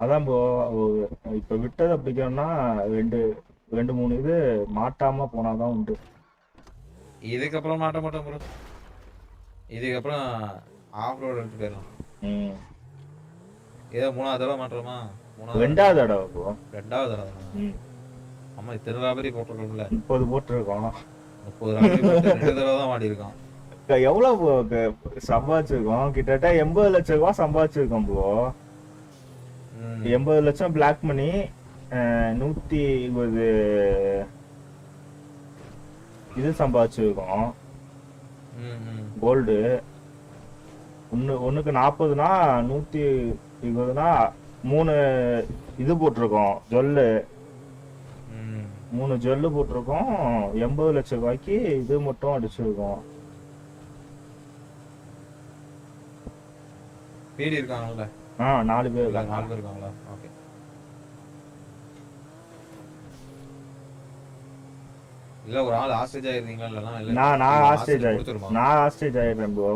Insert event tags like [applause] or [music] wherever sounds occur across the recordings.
அதான் இப்ப விட்டதை பிடிக்கணும்னா ரெண்டு ரெண்டு மூணு இது மாட்டாம போனாதான் உண்டு. இதுக்கப்புறம் மாட்ட மாட்டோம் ப்ரோ இதுக்கப்புறம் ஆஃப் ரோடு எடுத்து போயிடலாம். ஏதோ மூணாவது தடவை மாட்டுறோமா? ரெண்டாவது தடவை. ப்ரோ ரெண்டாவது தடவை. ஆமா திருவிழாபரி போட்டிருக்கோம்ல. முப்பது போட்டிருக்கோம். முப்பது ராபரி ரெண்டு தடவை தான் மாட்டியிருக்கான் க- எவ்வளவு சம்பாதிச்சிருக்கோம்? கிட்டத்தட்ட எண்பது லட்சம் ரூபாய் சம்பாதிச்சிருக்கோம் ப்ரோ. எண்பது லட்சம் பிளாக் மணி நூத்தி இருபது இது சம்பாதிச்சிருக்கோம். கோல்டு ஒன்று ஒன்றுக்கு நாற்பதுனா நூற்றி இருபதுனா மூணு இது போட்டிருக்கோம் ஜொல்லு. மூணு ஜொல்லு போட்டிருக்கோம் எண்பது லட்சம் ரூபாய்க்கு இது மட்டும் அடிச்சிருக்கோம். பீடி இருக்காங்கல்ல? ஆ நாலு பேர் இருக்காங்க. நாலு பேர் இருக்காங்களா? ஓகே இல்ல ஒரு ஆள் ஆஸ்டேஜ் ஆயிருந்தீங்களா? இல்லனா இல்ல நான் நான் இல்ல, ஆஸ்டேஜ் hostage ஆயி கொடுத்துருமா? நான் ஆஸ்டேஜ் ஆயிடுறேன் ப்ரோ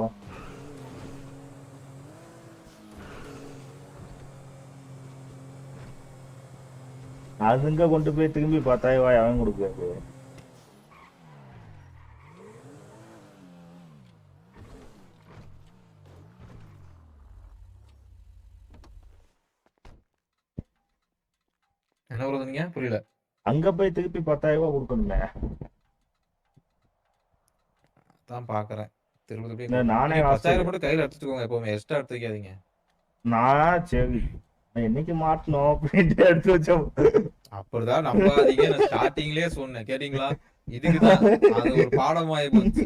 அதுங்க கொண்டு போய் திரும்பி பத்தாயிரம் ரூபாய் அவன் கொடுக்குறது என்ன சொன்னீங்க? புரியல. அங்க போய் திருப்பி பத்தாயிரம் ரூபாய் கொடுக்கணுமே. தான் பாக்குறேன். திருப்பதி நானே. பத்தாயிரம் மட்டும் கையில எடுத்துக்கோங்க. எப்பவுமே எக்ஸ்ட்ரா எடுத்து வைக்காதீங்க நான் சரி என்னைக்கு மாட்டணும்? அப்படின்ட்டு எடுத்து வச்சோம். அப்படிதான் நம்பாதீங்க. நான் ஸ்டார்டிங்லயே சொன்னேன். கேட்டீங்களா? இதுக்குதான். அது ஒரு பாடமாயி போச்சு.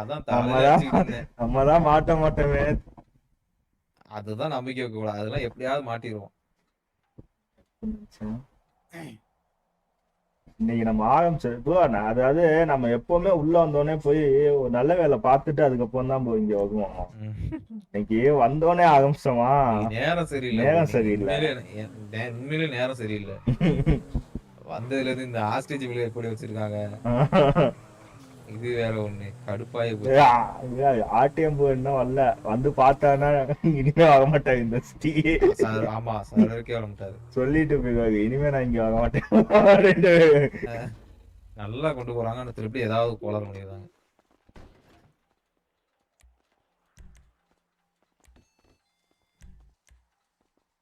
அதான் நம்மதான். நம்ம மாட்ட மாட்டோமே. அதுதான் நம்பிக்கை கூடாது அதெல்லாம் எப்படியாவது மாட்டிடுவோம் இன்னைக்கு நம்ம ஆரம்பிச்சது அதாவது நம்ம எப்பவுமே உள்ள வந்தோடனே போய் ஒரு நல்ல வேலை பார்த்துட்டு அதுக்கப்புறம் தான் போய் இங்க வருவோம். இன்னைக்கு வந்தோடனே ஆரம்பிச்சோமா நேரம் சரியில்லை நேரம். சரியில்லை. உண்மையிலே நேரம் சரியில்லை [laughs] வந்ததுல இருந்து இந்த ஆஸ்டேஜ் விளைய எப்படி வச்சிருக்காங்க [laughs] இது வேற ஒண்ணு. கடுப்பாயி ஆர்டிஎம் இன்னும் வரல. வந்து பார்த்தானா இனிமே வர மாட்டேன் இந்த ஸ்டீ சார் ஆமா சாரருக்கே வர மாட்டாரு. சொல்லிட்டு போயிருவாங்க இனிமே நான் இங்க வர மாட்டேன். [laughs] நல்லா கொண்டு போறாங்க ஆனா திருப்பி ஏதாவது கோளற முடியுதாங்க.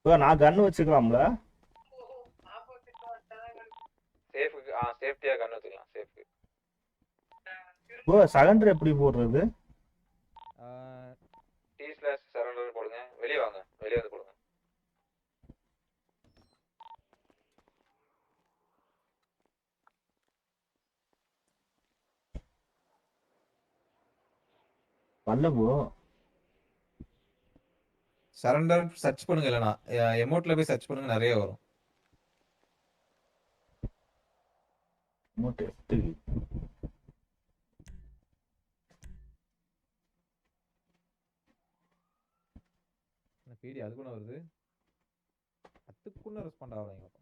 நான் கண்ணு வச்சுக்கலாம்ல? சேஃபுக்கு ஆ சேஃப்டியா கண்ணு வச்சுக்கலாம். ப்ரோ சரண்டர் எப்படி போடுறது? டி ஸ்லாஷ் சரண்டர் போடுங்க. வெளியே வாங்க. வெளியே வந்து போடுங்க. வரல ப்ரோ. சரண்டர் சர்ச் பண்ணுங்க இல்லைனா எமௌண்ட்ல போய் சர்ச் பண்ணுங்க நிறைய வரும். அமௌண்ட் எட்டு பிடி அதுக்குள்ள வருது. பத்துக்குள்ள ரெஸ்பாண்ட் ஆகலைங்கப்பா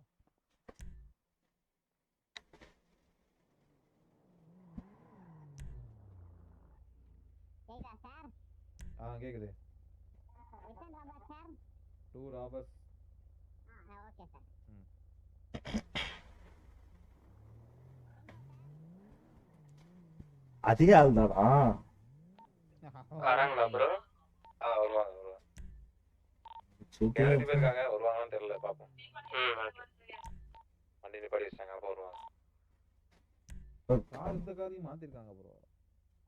ஆ கேக்குது. Two robbers okay sir. அதே ஆள் தானா வராங்களா ப்ரோ ஆ வருவாங்க வருவாங்க சூப்பர் இருக்காங்க வருவாங்களான்னு தெரியல பாப்போம். வண்டி நிப்பாடி வச்சிட்டாங்க அப்போ வருவாங்க கார் இந்த காரையும் மாத்திருக்காங்க ப்ரோ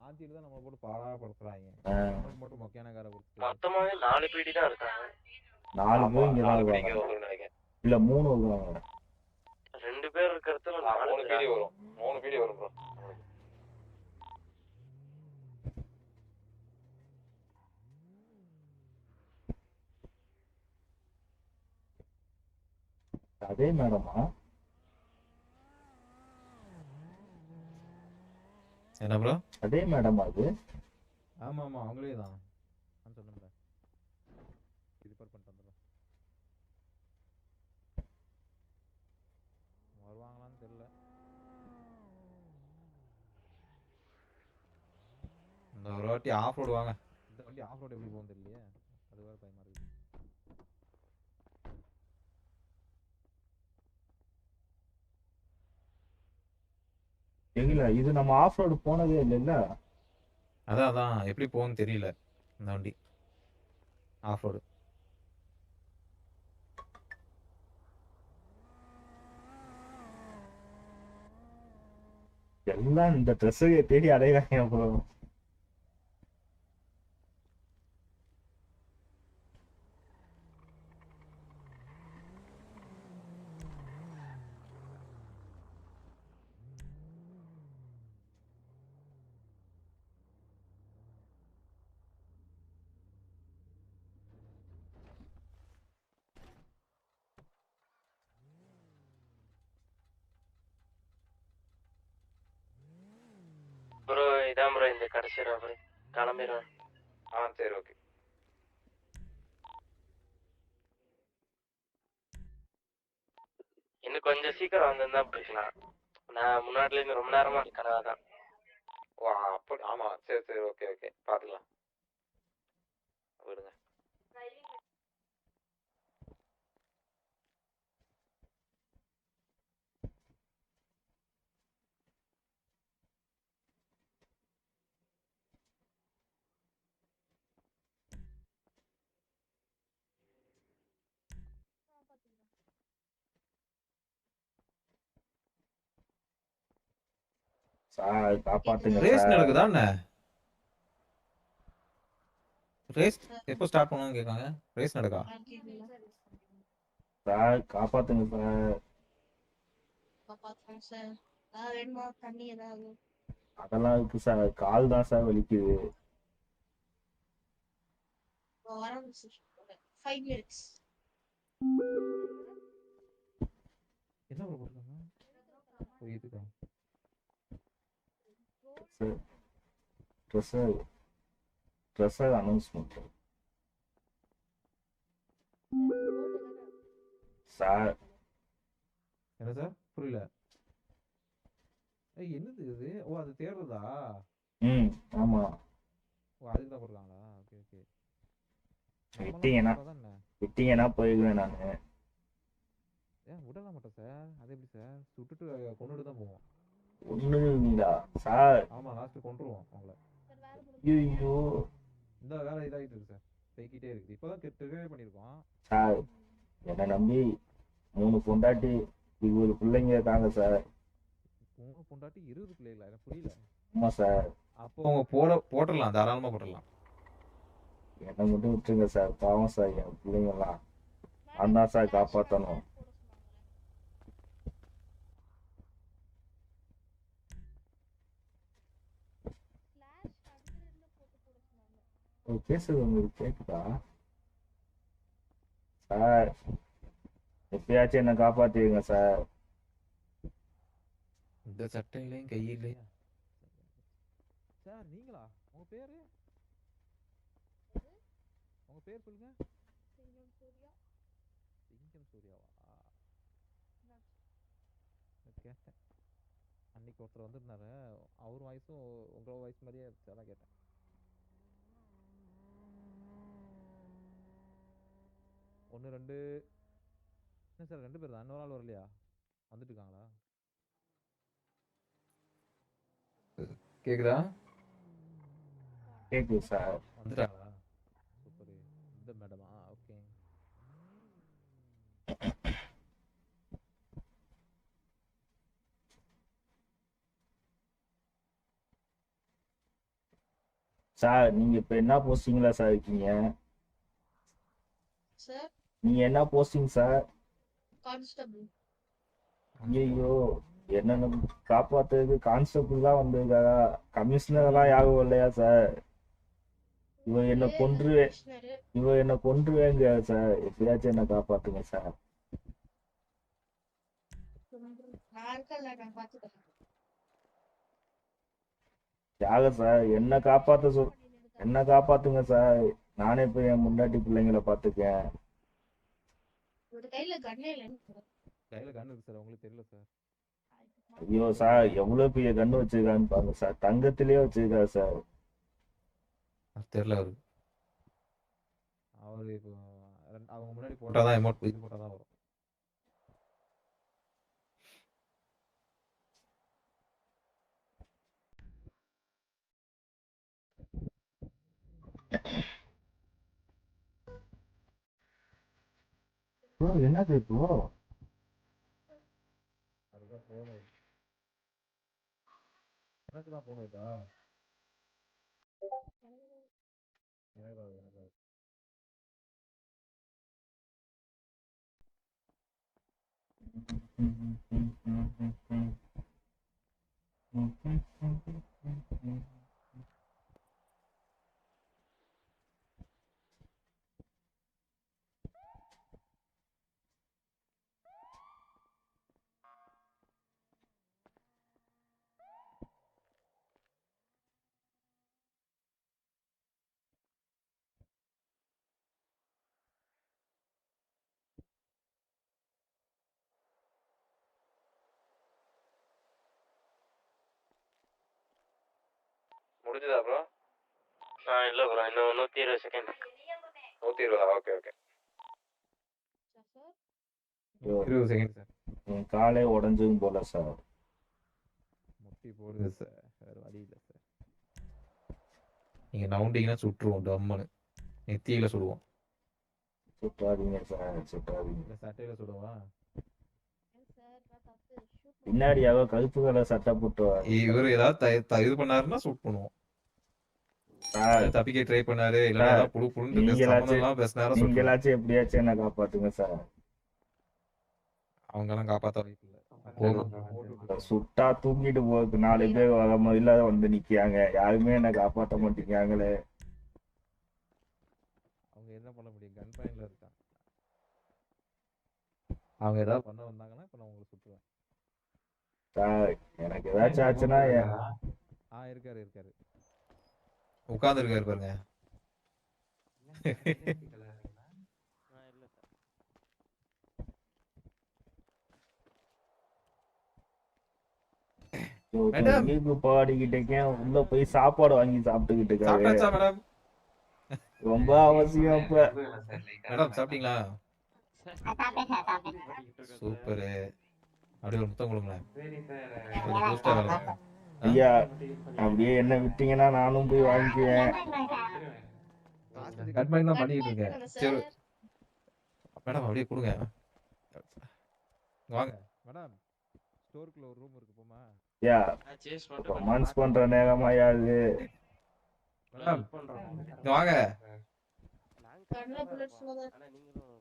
மாத்திட்டு தான் நம்ம போட்டு பாடா படுத்துறாங்க நமக்கு மட்டும் மொக்கையான காரை கொடுத்து. மொத்தமாவே நாலு பீடி தான் இருக்காங்க. நாலு பேர் இங்க தான் நாலு வரும்னு நினைக்கிறேன். இல்ல மூணு வருவாங்க. ரெண்டு பேர் இருக்கிறதுல நாலு மூணு பீடி வரும். மூணு பீடி வரும் ப்ரோ அதே மேடமா என்ன ப்ரோ அதே மேடம் அது? ஆமா ஆமா அவங்களே தான். நான் சொன்னேன்ல. ரிப்பேர் பண்ணிட்டு வந்துடுறேன். வருவாங்களான்னு தெரியல. இந்த ஒரு வாட்டி ஆஃப் ரோடு வாங்க. இந்த வண்டி ஆஃப் ரோடு எப்படி போகும் தெரியலையே. அது வேற பயமா இருக்கு. இல்ல இது நம்ம ஆஃப் ரோடு போனதே இல்லைல்ல? அதான் அதான். எப்படி போகும்னு தெரியல இந்த வண்டி. ஆஃப் ரோடு எல்லாம் இந்த ட்ரெஸ்ஸை தேடி அடைவாங்க ப்ரோ ப்ரோ இதான் ப்ரோ இந்த கடைசி ராபரி கிளம்பிடுவேன் ஆ சரி ஓகே. இன்னும் கொஞ்சம் சீக்கிரம் வந்திருந்தா போய்க்கலாம். நான் முன்னாடில இருந்து ரொம்ப நேரமா கனவா தான் ஓ அப்படி ஆமா சரி சரி ஓகே ஓகே. பார்த்துக்கலாம். விடுங்க. சார் காப்பாத்துங்க ரேஸ் நடக்குதா என்ன? ரேஸ் எப்போ ஸ்டார்ட் பண்ணுவோம்னு கேட்காங்க ரேஸ் நடக்கா? சார் காப்பாத்துங்க சார் காப்பாத்துறேன் சார். வேணுமா? தண்ணி ஏதாவது? அதெல்லாம் இருக்கு சார் கால் தான் சார் வலிக்குது. வரேன் சார் என்ன புரியுதுக்கா. சார் ட்ரெஸ்ஸை ட்ரெஸ்ஸை அனௌன்ஸ்மெண்ட் சார் என்ன சார் புரியல ஏய் என்னது இது? ஓ அது தேடுறதா ம் ஆமா. ஓ அதுக்கு தான் போடுறாங்களா ஓகே ஓகே. விட்டீங்கன்னா விட்டீங்கன்னா போயிடுவேன் நான். ஏன் விடல மாட்டோம் சார்? அது எப்படி சார்? சுட்டுட்டு கொண்டுட்டு தான் போவோம். ஒண்ணுங்களா சார். ஆமா லாஸ்ட் கொண்டுருவோம் அவங்கள. ஐயோ இந்த வேலை இதாகிட்டு இருக்கு சார். போய்கிட்டே இருக்குது. இப்போதான் ட்ரிகரே பண்ணியிருக்கோம். சார் என்னை நம்பி மூணு பொண்டாட்டி இருபது பிள்ளைங்க இருக்காங்க சார். மூணு பொண்டாட்டி இருபது பிள்ளைகளா? எனக்கு புரியல. ஆமா சார். அப்போ அவங்க போட போட்டுடலாம் தாராளமா போட்டுடலாம். என்னை மட்டும் விட்டுருங்க சார். பாவம் சார் என் பிள்ளைங்கெல்லாம். நான் தான் சார் காப்பாற்றணும் ஒரு பேசுறது உங்களுக்கு கேக்குதா? சார் எப்பயாச்சும் என்ன காப்பாத்திடுங்க சார். இந்த சட்டையிலையும் கையிலையும். சார் நீங்களா? உங்க பேரு? உங்க பேர் சொல்லுங்க. சிங்கம் சூர்யாவா கேட்டேன். அன்னைக்கு ஒருத்தர் வந்திருந்தாரு. அவர் வாய்ஸும் உங்க வாய்ஸ் மாதிரியே இருந்துச்சு அதான் கேட்டேன். ஒன்று ரெண்டு. என்ன சார் ரெண்டு பேர் தான் இன்னொரு ஆள் வரலையா? வந்துட்டு இருக்காங்களா கேக்குதா? கேக்குது சார். வந்துட்டாங்களா? சூப்பர். இந்த மேடமா. ஓகே. சார் நீங்க இப்ப என்ன போஸ்டிங்ல சார் இருக்கீங்க? சார் நீங்க என்ன போஸ்டிங் சார் கான்ஸ்டபிள் ஐயோ என்னன்னு காப்பாத்துறதுக்கு கான்ஸ்டபிள் தான் வந்திருக்காரா கமிஷனர்லாம் யாரும் இல்லையா சார் இவன் என்ன கொன்றுவே இவன் என்ன கொன்றுவேங்க சார் எப்படியாச்சும் என்ன காப்பாத்துங்க சார் யாக சார் என்ன காப்பாத்த சொல் என்ன காப்பாத்துங்க சார் நானே போய் என் முன்னாடி பிள்ளைங்கள பாத்துக்கேன் ஒரு கையில கண்ணு இருக்கு சார் உங்களுக்கு தெரியல சார். ஐயோ சார் எவ்வளவு பெரிய கண்ணு வச்சிருக்கான்னு பாருங்க சார் தங்கத்திலேயே வச்சிருக்காரு சார். தெரியல அவரு. அவரு இப்போ அவங்க முன்னாடி போட்டாதான் அமௌண்ட் இது போட்டாதான் வரும். ப்ரோ என்னது ப்ரோ அதுதான் போகணும் எனக்கு தான் போகணும் இதா எனக்கு அது, எனக்கு அது. முடிஞ்சதா ப்ரோ ஆ இல்லை ப்ரோ இன்னும் நூற்றி இருபது செகண்ட் நூற்றி இருபதா? ஓகே ஓகே சார் இருபது செகண்ட் சார் என் காலே உடஞ்சும் போல சார் முட்டி போடுது சார் வேறு வழி இல்லை சார் நீங்கள் நவுண்டிங்கன்னா சுட்டுருவோம் டம்முன்னு. நெத்தியில் சுடுவோம். சுட்டாதீங்க சார் சுட்டாதீங்க. இல்லை சட்டையில் சுடுவா? சார் நான் தப்பு ஷூட் பின்னாடியாக கருப்பு கலர் சட்டை போட்டு. இவர் ஏதாவது இது பண்ணாருன்னா சூட் பண்ணுவோம். தப்பிக்க ட்ரை பண்ணாரு. இல்லைன்னா புழு புழுன்னு பேசினாரா நீங்களாச்சும் எப்படியாச்சும் என்ன காப்பாத்துங்க சார். வாய்ப்பு இல்லை. போகும் சுட்டா தூங்கிட்டு போறதுக்கு நாலு பேர் வர மாதிரில வந்து நிக்காங்க யாருமே என்ன காப்பாத்த மாட்டேங்காங்களே அவங்க என்ன பண்ண முடியும்? கன் பாயிண்ட்ல இருக்கான் அவங்க ஏதாவது பண்ண வந்தாங்கன்னா இப்போ நான் உங்களை சுட்டுவேன் சார் எனக்கு ஏதாச்சும் ஆச்சுன்னா ஆ இருக்காரு இருக்காரு. உட்கார்ந்து இருக்காரு பாருங்க பாடிக்கிட்டு உள்ள போய் சாப்பாடு வாங்கி சாப்பிட்டுக்கிட்டு ரொம்ப அவசியம் மேடம் சாப்பிட்டீங்களா? சாப்பிட்டேன் சூப்பரு. அப்படியே ஒரு முத்தம் கொடுங்களேன். ஐயா அப்படியே என்ன விட்டீங்கன்னா நானும் போய் வாங்கிக்குவேன். கட் பண்ணி தான் பண்ணிட்டு இருக்கேன். சரி. மேடம் அப்படியே கொடுங்க. வாங்க. மேடம் ஸ்டோருக்குள்ள ஒரு ரூம் இருக்கு போமா ஐயா சேஸ் ரொமான்ஸ் பண்ற நேரமாயா இது? மேடம் வாங்க.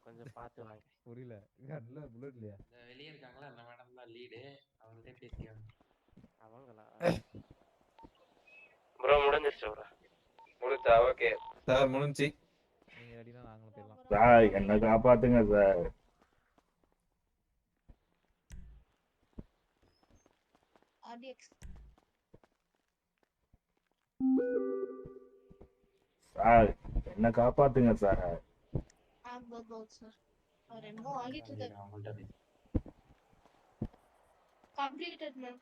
கொஞ்சம் பார்த்து வாங்க. புரியல. கண்ணில் புல்லட் இல்லையா? வெளியே இருக்காங்களா? அந்த மேடம் தான் லீடு அவங்கள்ட்ட பேசிக்கோங்க. அவங்களா? ப்ரோ முடிஞ்சிருச்சு ப்ரோ முடிச்சா ஓகே சார் முடிஞ்சு. நீங்க ரெடினா நாங்களும் போயிடலாம். சார் என்ன காப்பாத்துங்க சார். சார் என்ன காப்பாத்துங்க சார் கம்ப்ளீட்டட் மேம்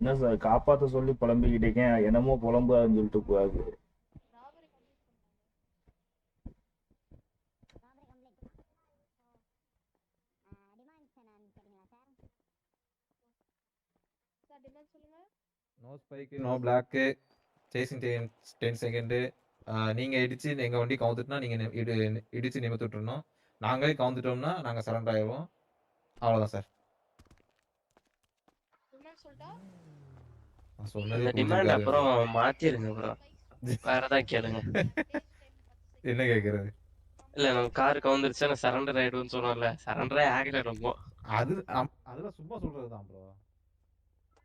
என்ன சார் காப்பாத்த சொல்லி புலம்பிக்கிட்டு இருக்கேன் என்னமோ புலம்புன்னு சொல்லிட்டு போகாது no spike no block chasing ten ten second நீங்கள் இடிச்சு எங்கள் வண்டி கவுந்துட்டுனா நீங்கள் இடு இடிச்சு நிமித்து விட்டுறணும் நாங்களே கவுந்துட்டோம்னா நாங்கள் சரண்டர் ஆயிடுவோம். அவ்வளோதான் சார் டிமாண்ட். அப்புறம் மாத்திருங்க ப்ரோ வேற ஏதாவது கேளுங்க. என்ன கேட்குறது இல்ல நம்ம கார் கவுந்துருச்சா நான் சரண்டர் ஆயிடுவேன்னு சொன்னோம்ல. சரண்டரே ஆகல ரொம்ப. அது அதெல்லாம் சும்மா சொல்கிறது தான் ப்ரோ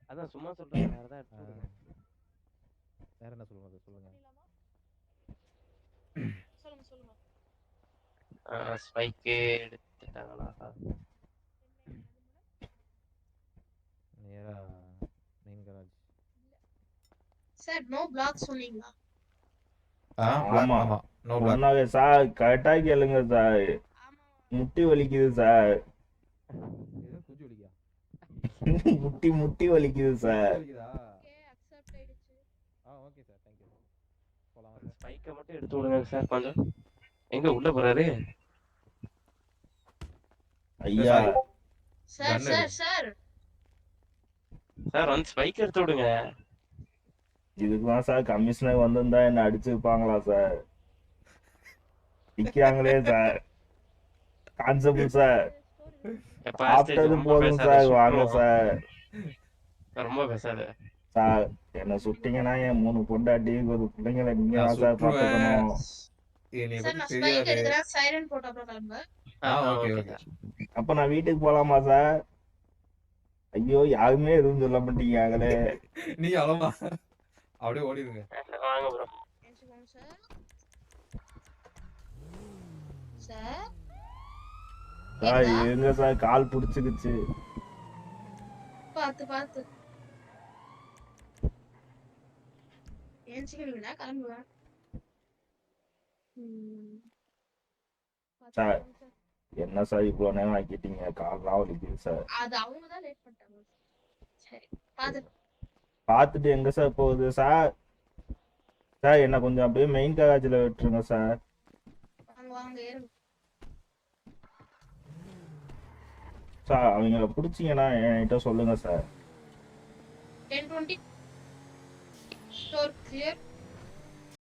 அதான் சும்மா சொல்றேன் வேற ஏதாவது எடுத்து விடுங்க. வேற என்ன சொல்லுங்க சொல்லுங்க. சொல்லுங்க சொல்லுங்க ஸ்பைக்கு எடுத்துட்டாங்களா நேரா main garage sir no block சொன்னீங்களா? ஆ ஆமா. ஆமா. நோ பிளாக் சார் கரெக்டா கேளுங்க சார் முட்டி வலிக்குது சார் [laughs] முட்டி முட்டி வலிக்குது சார் வலிக்குதா? ஓகே அக்செப்ட் ஆயிடுச்சு. ஆ ஓகே சார் தேங்க்யூ போகலாம் ஸ்பைக்கை மட்டும் எடுத்து விடுங்க சார் கொஞ்சம். எங்க உள்ள போறாரு? ஐயா. Sir sir. சார் சார் வந்து ஸ்பைக் எடுத்து விடுங்க. இதுக்குதான் சார் கமிஷனர் வந்திருந்தா என்ன அடிச்சிருப்பாங்களா சார்? நிக்கிறாங்களே சார். Constable sir. சாப்பிட்டது போதும் சார் வாங்க. சார். ரொம்ப பேசாத. சார் என்ன சுட்டீங்கன்னா என் மூணு பொண்டாட்டி ஒரு பிள்ளைங்களை நீங்க தான் சார். பாத்துக்கணும் அப்ப நான் வீட்டுக்கு போலாமா சார்? ஐயோ யாருமே எதுவும் சொல்ல மாட்டீங்களே நீ அழமா. அப்படியே ஓடிடுங்க. வாங்க ப்ரோ சார் சார்? எங்க சார் கால் புடிச்சுக்கிச்சு. பார்த்து பார்த்து. ஏஞ்சிக்கிடுவீனா கிளம்புவேன் சார். என்ன சார் இவ்வளவு நேரம் ஆக்கிட்டீங்க கால்லாம் வலிக்குது சார் அது அவங்க தான் லேட் பண்ணிட்டாங்க சரி பார்த்துட்டு எங்க சார் போகுது? சார் சார் என்ன கொஞ்சம் அப்படியே மெயின் கராஜில் விட்டுருங்க சார் சார் அவங்கள பிடிச்சிங்கன்னா என்கிட்ட சொல்லுங்க sir ten twenty store clear